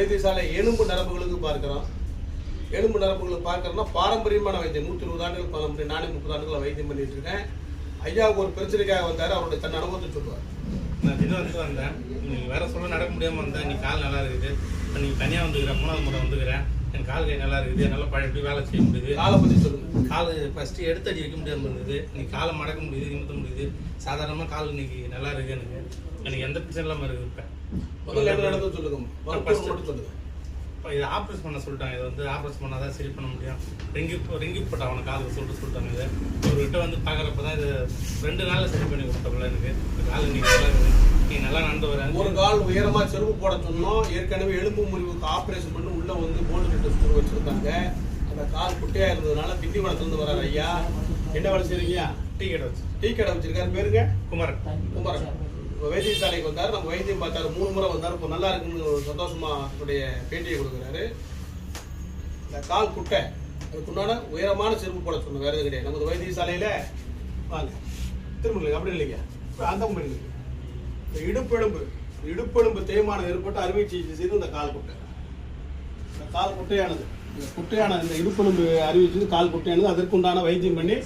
வைத்தியசாலை எலும்பு நரம்புகளுக்கு பார்க்குறோம். எலும்பு நரம்புகளுக்கு பார்க்குறோம்னா பாரம்பரியமான வைத்தியம். நூற்றி இருபது ஆண்டுகள் பாரம்பரியம் நானே முப்பது ஆண்டுகளை வைத்தியம் பண்ணிட்டு இருக்கேன் ஐயாவுக்கு ஒரு பிரச்சனைக்காக வந்தார் அவருடைய தன் அனுபவத்தை சொல்லுவார். நான் தினம் வந்து வந்தேன். நீ வேற சொல்ல நடக்க முடியாமல் வந்தேன். நீ கால் நல்லா இருக்குது. இப்போ நீங்கள் தனியாக வந்துக்கிறேன் மூணாவது முறை வந்துக்கிறேன். என் கால் கை நல்லா இருக்குது என்னால பழைய வேலை செய்ய முடியுது. காலை பற்றி சொல்லுங்க. கால் ஃபர்ஸ்ட் எடுத்து அடி வைக்க முடியாம இருந்தது. நீ காலை மடக்க முடியுது நிமித்த முடியுது. சாதாரணமா கால் இன்னைக்கு நல்லா இருக்கு எனக்கு. எனக்கு எந்த பிரச்சனை இல்லாம இருக்கு இப்ப. முதல்ல என்ன நடந்தது சொல்லுங்க மருத்துவர் மட்டும் சொல்லுங்க. இப்ப இது ஆப்ரேஷன் பண்ண சொல்லிட்டாங்க. இது வந்து ஆப்ரேஷன் பண்ணாதான் சரி பண்ண முடியும். ரிங்கி ரிங்கி போட்ட அவனை காலுக்கு சொல்லிட்டு சொல்லிட்டாங்க இது. இவர்கிட்ட வந்து பார்க்குறப்ப தான் இது ரெண்டு நாள்ல சரி பண்ணி கொடுத்தப்பல எனக்கு. கால் இன்னைக்கு நல்லா இருக்குது நீ நல்லா நடந்து வர. ஒரு கால் உயரமா செருப்பு போட சொன்னோம். ஏற்கனவே எலும்பு முறிவுக்கு ஆபரேஷன் பண்ணி உள்ள வந்து போல்டு நெட்டு ஸ்கூல் வச்சிருக்காங்க அந்த கால் குட்டையா இருந்ததுனால திண்டிவனத்துல இருந்து வராரு ஐயா. என்ன வேலை செய்றீங்க? டீ கடை வச்சு டீ கடை வச்சிருக்காரு. பேருங்க குமரன். குமரன். வைத்திய வைத்தியசாலைக்கு வந்தார். நம்ம வைத்தியம் பார்த்தாரு. மூணு முறை வந்தார். இப்போ நல்லா இருக்குன்னு ஒரு சந்தோஷமா அவருடைய பேட்டியை கொடுக்குறாரு. இந்த கால் குட்டை. அதுக்குண்டான உயரமான செருப்பு போட சொன்ன வேறு எதுவும் கிடையாது. நமது வைத்தியசாலையில வாங்க. திரும்ப அப்படி இல்லைங்க. இப்ப அந்த மாதிரி இந்த இடுப்பெலும்பு. இடுப்பெலும்பு தேய்மானம் ஏற்பட்டு அறுவை சிகிச்சை செய்து இந்த கால் குட்டை. கால் குட்டையானது. இந்த குட்டையான இந்த இடுப்பெலும்பு அறிவிச்சது கால் குட்டையானது. அதற்குண்டான வைத்தியம் பண்ணி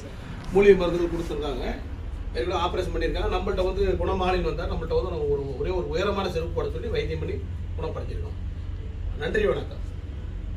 மூலிகை மருந்துகள் கொடுத்துருக்காங்க. ஏற்கனவே ஆப்ரேஷன் பண்ணியிருக்காங்க. நம்மள்ட்ட வந்து குணமாளின்னு வந்தால் நம்மள்ட்ட வந்து நம்ம ஒரு ஒரே ஒரு உயரமான செருப்பு போட சொல்லி வைத்தியம் பண்ணி குணப்படுத்தியிருக்கோம். நன்றி வணக்கம்.